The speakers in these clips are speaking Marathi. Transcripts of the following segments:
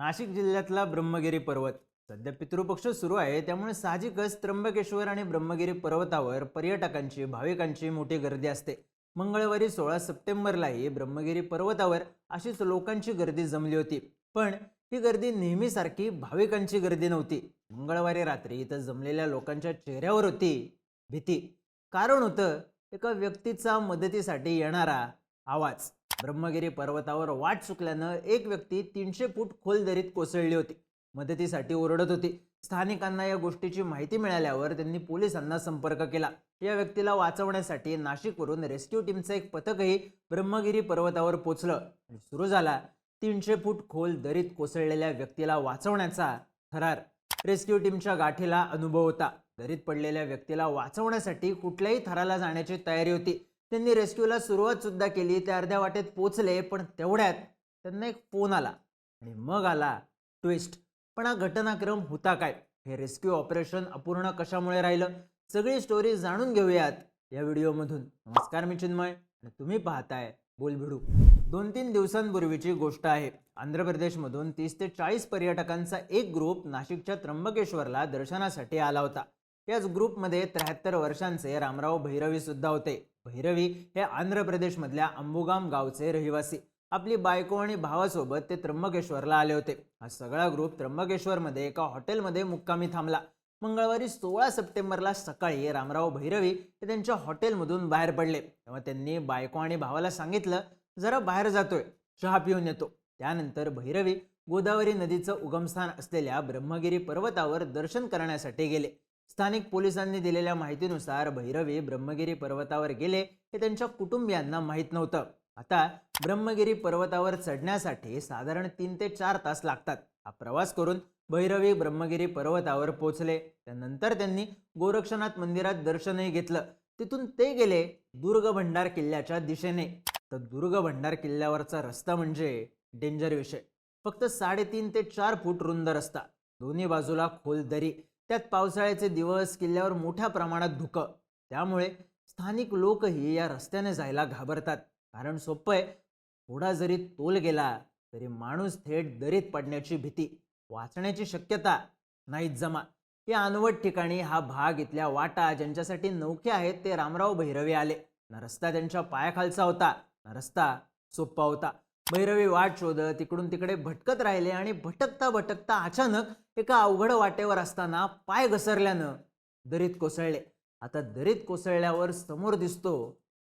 नाशिक जिल्ह्यातला ब्रह्मगिरी पर्वत. सध्या पितृपक्ष सुरू आहे त्यामुळे साहजिकच त्र्यंबकेश्वर आणि ब्रह्मगिरी पर्वतावर पर्यटकांची भाविकांची मोठी गर्दी असते. मंगळवारी सोळा सप्टेंबरलाही ब्रह्मगिरी पर्वतावर अशीच लोकांची गर्दी जमली होती. पण ही गर्दी नेहमीसारखी भाविकांची गर्दी नव्हती. मंगळवारी रात्री इथं जमलेल्या लोकांच्या चेहऱ्यावर होती भीती. कारण होतं एका व्यक्तीचा मदतीसाठी येणारा आवाज. ब्रह्मगिरी पर्वतावर वाट चुकल्यानं एक व्यक्ती तीनशे फूट खोल दरीत कोसळली होती. मदतीसाठी ओरडत होती. स्थानिकांना या गोष्टीची माहिती मिळाल्यावर त्यांनी पोलिसांना संपर्क केला. या व्यक्तीला वाचवण्यासाठी नाशिकवरून रेस्क्यू टीमचं एक पथकही ब्रह्मगिरी पर्वतावर पोचलं. आणि सुरू झाला तीनशे फूट खोल दरीत कोसळलेल्या व्यक्तीला वाचवण्याचा थरार. रेस्क्यू टीमच्या गाठीला अनुभव होता. दरीत पडलेल्या व्यक्तीला वाचवण्यासाठी कुठल्याही थराला जाण्याची तयारी होती. त्यांनी रेस्क्यूला सुरुवात सुद्धा केली. ते अर्ध्या वाटेत पोचले पण तेवढ्यात त्यांना एक फोन आला आणि मग आला ट्विस्ट. पण हा घटनाक्रम होता काय? हे रेस्क्यू ऑपरेशन अपूर्ण कशामुळे राहिलं? सगळी स्टोरी जाणून घेऊयात या व्हिडिओमधून. नमस्कार मी चिन्मय आणि तुम्ही पाहताय बोलभिडू दोन तीन दिवसांपूर्वीची गोष्ट आहे. आंध्र प्रदेशमधून तीस ते चाळीस पर्यटकांचा एक ग्रुप नाशिकच्या त्र्यंबकेश्वरला दर्शनासाठी आला होता. याच ग्रुपमध्ये त्र्याहत्तर वर्षांचे रामराव भैरवी सुद्धा होते. भैरवी हे आंध्र प्रदेशमधल्या अंबुगाम गावचे रहिवासी. आपली बायको आणि भावासोबत ते त्र्यंबकेश्वरला आले होते. हा सगळा ग्रुप त्र्यंबकेश्वरमध्ये एका हॉटेलमध्ये मुक्कामी थांबला. मंगळवारी सोळा सप्टेंबरला सकाळी रामराव भैरवी हे त्यांच्या हॉटेलमधून बाहेर पडले. तेव्हा त्यांनी बायको आणि भावाला सांगितलं जरा बाहेर जातोय चहा पिऊन येतो. त्यानंतर भैरवी गोदावरी नदीचं उगमस्थान असलेल्या ब्रह्मगिरी पर्वतावर दर्शन करण्यासाठी गेले. स्थानिक पोलिसांनी दिलेल्या माहितीनुसार भैरवी ब्रह्मगिरी पर्वतावर गेले हे त्यांच्या कुटुंबियांना माहीत नव्हतं. आता ब्रह्मगिरी पर्वतावर चढण्यासाठी साधारण तीन ते चार तास लागतात. हा प्रवास करून भैरवी ब्रह्मगिरी पर्वतावर पोहोचले. त्यानंतर त्यांनी गोरक्षनाथ मंदिरात दर्शनही घेतलं. तिथून ते गेले दुर्ग भंडार किल्ल्याच्या दिशेने. तर दुर्ग भंडार किल्ल्यावरचा रस्ता म्हणजे डेंजर विषय. फक्त साडेतीन ते चार फूट रुंद रस्ता. दोन्ही बाजूला खोल दरी. त्यात पावसाळ्याचे दिवस किल्ल्यावर मोठ्या प्रमाणात धुकं. त्यामुळे स्थानिक लोकही या रस्त्याने जायला घाबरतात. कारण सोपं आहे थोडा जरी तोल गेला तरी माणूस थेट दरीत पडण्याची भीती वाचण्याची शक्यता नाहीत जमा. या अनवट ठिकाणी हा भाग इथल्या वाटा ज्यांच्यासाठी नौके आहेत ते रामराव भैरवी आले. ना रस्ता त्यांच्या पायाखालचा होता ना रस्ता सोपा होता. भैरवी वाट शोधत तिकडून तिकडे भटकत राहिले आणि भटकता भटकता अचानक एका अवघड वाटेवर असताना पाय घसरल्यानं दरीत कोसळले. आता दरीत कोसळल्यावर समोर दिसतो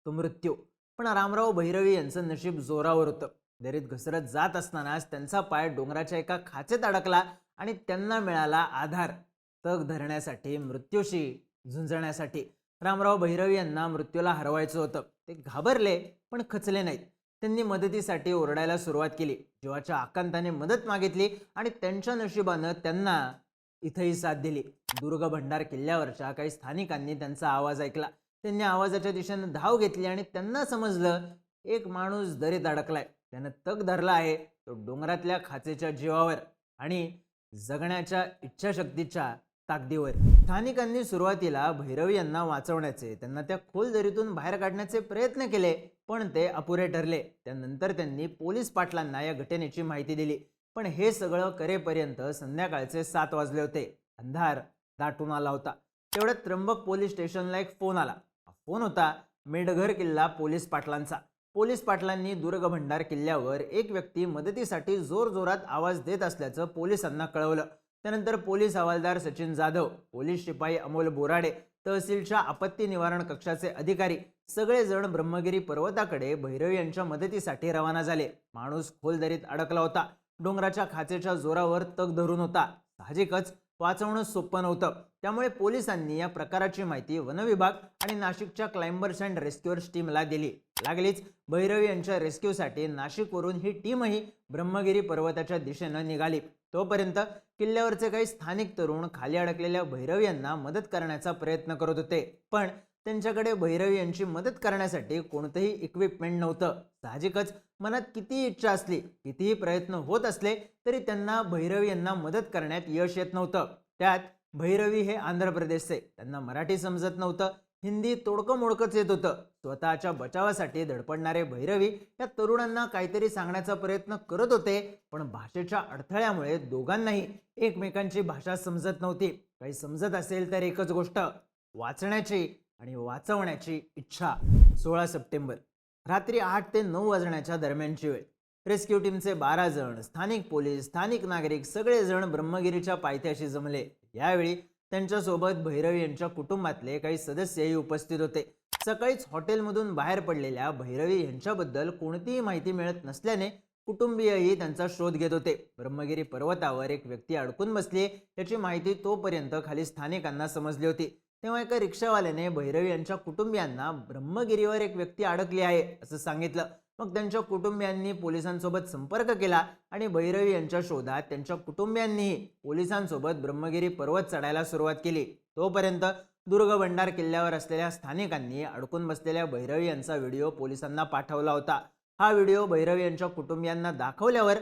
तो मृत्यू. पण रामराव भैरवी यांचं नशीब जोरावर होतं. दरीत घसरत जात असतानाच त्यांचा पाय डोंगराच्या एका खाचेत अडकला आणि त्यांना मिळाला आधार. तग धरण्यासाठी मृत्यूशी झुंजण्यासाठी रामराव भैरवी यांना मृत्यूला हरवायचं होतं. ते घाबरले पण खचले नाहीत. त्यांनी मदतीसाठी ओरडायला सुरुवात केली. जीवाच्या आकांताने मदत मागितली आणि त्यांच्या नशिबानं त्यांना इथंही साथ दिली. दुर्ग भंडार किल्ल्यावरच्या काही स्थानिकांनी त्यांचा आवाज ऐकला. त्यांनी आवाजाच्या दिशेनं धाव घेतली आणि त्यांना समजलं एक माणूस दरीत अडकलाय. त्यानं तग धरला आहे तो डोंगरातल्या खाचेच्या जीवावर आणि जगण्याच्या इच्छाशक्तीच्या ताकदीवर. स्थानिकांनी सुरुवातीला भैरवी यांना वाचवण्याचे त्यांना त्या खोल दरीतून बाहेर काढण्याचे प्रयत्न केले पण ते अपुरे ठरले. त्यानंतर त्यांनी पोलीस पाटलांना या घटनेची माहिती दिली. पण हे सगळं करेपर्यंत संध्याकाळचे सात वाजले होते. अंधार दाटून आला होता. तेवढ्यात त्र्यंबक पोलीस स्टेशनला एक फोन आला. फोन होता मेडघर किल्ला पोलीस पाटलांचा. पोलीस पाटलांनी दुर्ग भंडार किल्ल्यावर एक व्यक्ती मदतीसाठी जोरजोरात आवाज देत असल्याचं पोलिसांना कळवलं. त्यानंतर पोलीस हवालदार सचिन जाधव पोलीस शिपाई अमोल बोराडे तहसीलच्या आपत्ती निवारण कक्षाचे अधिकारी सगळेजण ब्रह्मगिरी पर्वताकडे भैरवी यांच्या मदतीसाठी रवाना झाले. माणूस खोल दरीत अडकला होता. डोंगराच्या खाचेच्या जोरावर तग धरून होता. साहजिकच वाचवणं सोपं नव्हतं. त्यामुळे पोलिसांनी या प्रकाराची माहिती वनविभाग आणि नाशिकच्या क्लाइंबर्स अँड रेस्क्युअर्स टीमला दिली. लागलीच भैरवी यांच्या रेस्क्यूसाठी नाशिकवरून ही टीमही ब्रह्मगिरी पर्वताच्या दिशेनं निघाली. तोपर्यंत किल्ल्यावरचे काही स्थानिक तरुण खाली अडकलेल्या भैरवी यांना मदत करण्याचा प्रयत्न करत होते. पण त्यांच्याकडे भैरवी यांची मदत करण्यासाठी कोणतंही इक्विपमेंट नव्हतं. साहजिकच मनात कितीही इच्छा असली कितीही प्रयत्न होत असले तरी त्यांना भैरवी यांना मदत करण्यात यश येत नव्हतं. त्यात भैरवी हे आंध्र प्रदेशचे त्यांना मराठी समजत नव्हतं. हिंदी तोडकं मोडकंच येत होतं. स्वतःच्या बचावासाठी धडपडणारे भैरवी या तरुणांना काहीतरी सांगण्याचा प्रयत्न करत होते पण भाषेच्या अडथळ्यामुळे दोघांनाही एकमेकांची भाषा समजत नव्हती. काही समजत असेल तर एकच गोष्ट वाचण्याची आणि वाचवण्याची इच्छा सोळा सप्टेंबर. रात्री आठ ते नऊ वाजण्याच्या दरम्यानची वेळ. रेस्क्यू टीमचे बारा जण स्थानिक पोलीस स्थानिक नागरिक सगळेजण ब्रह्मगिरीच्या पायथ्याशी जमले. यावेळी त्यांच्यासोबत भैरवी यांच्या कुटुंबातले काही सदस्यही उपस्थित होते. सकाळीच हॉटेलमधून बाहेर पडलेल्या भैरवी यांच्याबद्दल कोणतीही माहिती मिळत नसल्याने कुटुंबीयही त्यांचा शोध घेत होते. ब्रह्मगिरी पर्वतावर एक व्यक्ती अडकून बसली याची माहिती तोपर्यंत खाली स्थानिकांना समजली होती. तेव्हा एका रिक्षावाल्याने भैरवी यांच्या कुटुंबियांना ब्रह्मगिरीवर एक व्यक्ती अडकली आहे असं सांगितलं. मग त्यांच्या कुटुंबियांनी पोलिसांसोबत संपर्क केला आणि भैरवी यांच्या शोधात त्यांच्या कुटुंबियांनीही पोलिसांसोबत ब्रह्मगिरी पर्वत चढायला सुरुवात केली. तोपर्यंत दुर्ग भंडार किल्ल्यावर असलेल्या स्थानिकांनी अडकून बसलेल्या भैरवी यांचा व्हिडिओ पोलिसांना पाठवला होता. हा व्हिडिओ भैरवी यांच्या कुटुंबियांना दाखवल्यावर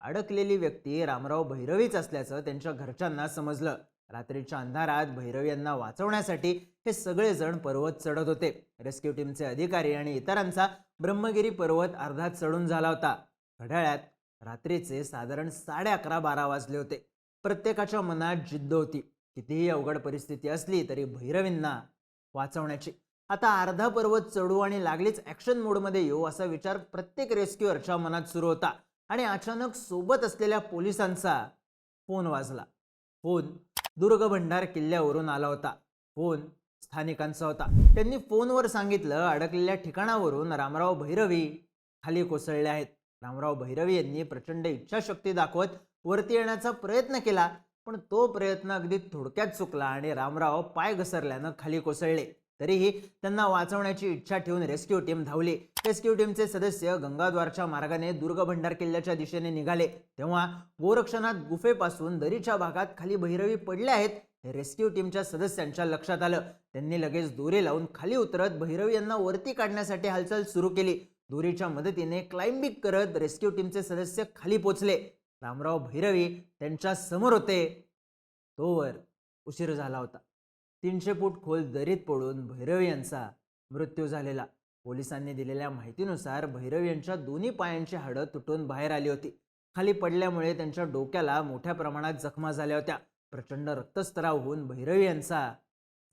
अडकलेली व्यक्ती रामराव भैरवीच असल्याचं त्यांच्या घरच्यांना समजलं. रात्रीच्या अंधारात भैरव यांना वाचवण्यासाठी हे सगळेजण पर्वत चढत होते. रेस्क्यू टीमचे अधिकारी आणि इतरांचा ब्रह्मगिरी पर्वत अर्धात चढून झाला होता. घड्याळ्यात रात्रीचे साधारण साडे अकरा बारा वाजले होते. प्रत्येकाच्या मनात जिद्द होती. कितीही अवघड परिस्थिती असली तरी भैरवींना वाचवण्याची. आता अर्धा पर्वत चढू आणि लागलीच ॲक्शन मोडमध्ये येऊ असा विचार प्रत्येक रेस्क्युअरच्या मनात सुरू होता आणि अचानक सोबत असलेल्या पोलिसांचा फोन वाजला. फोन दुर्ग भंडार किल्ल्यावरून आला होता. फोन स्थानिकांचा होता. त्यांनी फोनवर सांगितलं अडकलेल्या ठिकाणावरून रामराव भैरवी खाली कोसळले आहेत. रामराव भैरवी यांनी प्रचंड इच्छाशक्ती दाखवत वरती येण्याचा प्रयत्न केला पण तो प्रयत्न अगदी थोडक्यात चुकला आणि रामराव पाय घसरल्यानं खाली कोसळले. तरीही त्यांना वाचवण्याची इच्छा ठेवून रेस्क्यू टीम धावली. रेस्क्यू टीमचे सदस्य गंगाद्वारच्या मार्गाने दुर्ग भंडार किल्ल्याच्या दिशेने निघाले. तेव्हा गोरक्षनाथ गुफेपासून दरीच्या भागात खाली भैरवी पडले आहेत हे रेस्क्यू टीमच्या सदस्यांच्या लक्षात आलं. त्यांनी लगेच दोरे लावून खाली उतरत भैरवी यांना वरती काढण्यासाठी हालचाल सुरू केली. दोरीच्या मदतीने क्लाइम्बिंग करत रेस्क्यू टीमचे सदस्य खाली पोचले. रामराव भैरवी त्यांच्यासमोर होते. तोवर उशीर झाला होता. तीनशे फूट खोल दरीत पडून भैरवी यांचा मृत्यू झालेला. पोलिसांनी दिलेल्या माहितीनुसार भैरवी यांच्या दोन्ही पायांची हाडं तुटून बाहेर आली होती. खाली पडल्यामुळे त्यांच्या डोक्याला मोठ्या प्रमाणात जखमा झाल्या होत्या. प्रचंड रक्तस्त्राव होऊन भैरवी यांचा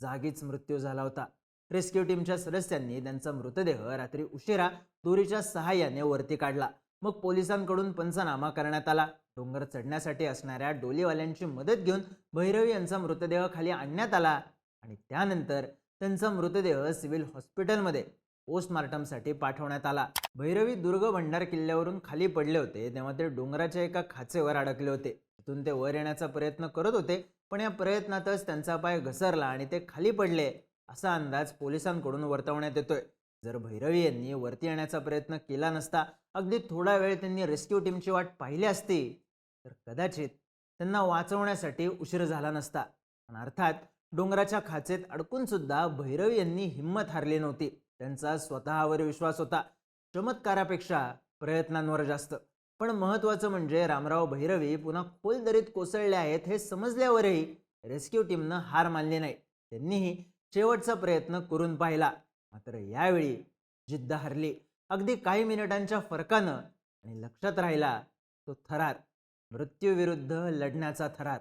जागीच मृत्यू झाला होता. रेस्क्यू टीमच्या सदस्यांनी त्यांचा मृतदेह रात्री उशिरा दोरीच्या सहाय्याने वरती काढला. मग पोलिसांकडून पंचनामा करण्यात आला. डोंगर चढण्यासाठी असणाऱ्या डोलीवाल्यांची मदत घेऊन भैरवी यांचा मृतदेह खाली आणण्यात आला. आणि त्यानंतर त्यांचा मृतदेह सिव्हिल हॉस्पिटलमध्ये पोस्टमार्टमसाठी पाठवण्यात आला. भैरवी दुर्ग भंडार किल्ल्यावरून खाली पडले होते तेव्हा ते डोंगराच्या एका खाचेवर अडकले होते. तिथून ते वर येण्याचा प्रयत्न करत होते पण या प्रयत्नातच त्यांचा पाय घसरला आणि ते खाली पडले असा अंदाज पोलिसांकडून वर्तवण्यात येतोय. जर भैरवी यांनी वरती येण्याचा प्रयत्न केला नसता अगदी थोडा वेळ त्यांनी रेस्क्यू टीमची वाट पाहिली असती तर कदाचित त्यांना वाचवण्यासाठी उशीर झाला नसता. पण अर्थात डोंगराच्या खाचेत अडकून सुद्धा भैरवी यांनी हिंमत हारली नव्हती. त्यांचा स्वतःवर विश्वास होता. चमत्कारापेक्षा प्रयत्नांवर जास्त. पण महत्त्वाचं म्हणजे रामराव भैरवी पुन्हा खोल दरीत कोसळले आहेत हे समजल्यावरही रेस्क्यू टीमनं हार मानली नाही. त्यांनीही शेवटचा प्रयत्न करून पाहिला. मात्र यावेळी जिद्द हरली. अगदी काही मिनिटांच्या फरकानं आणि लक्षात राहिला तो थरार. मृत्यूविरुद्ध लढण्याचा थरार.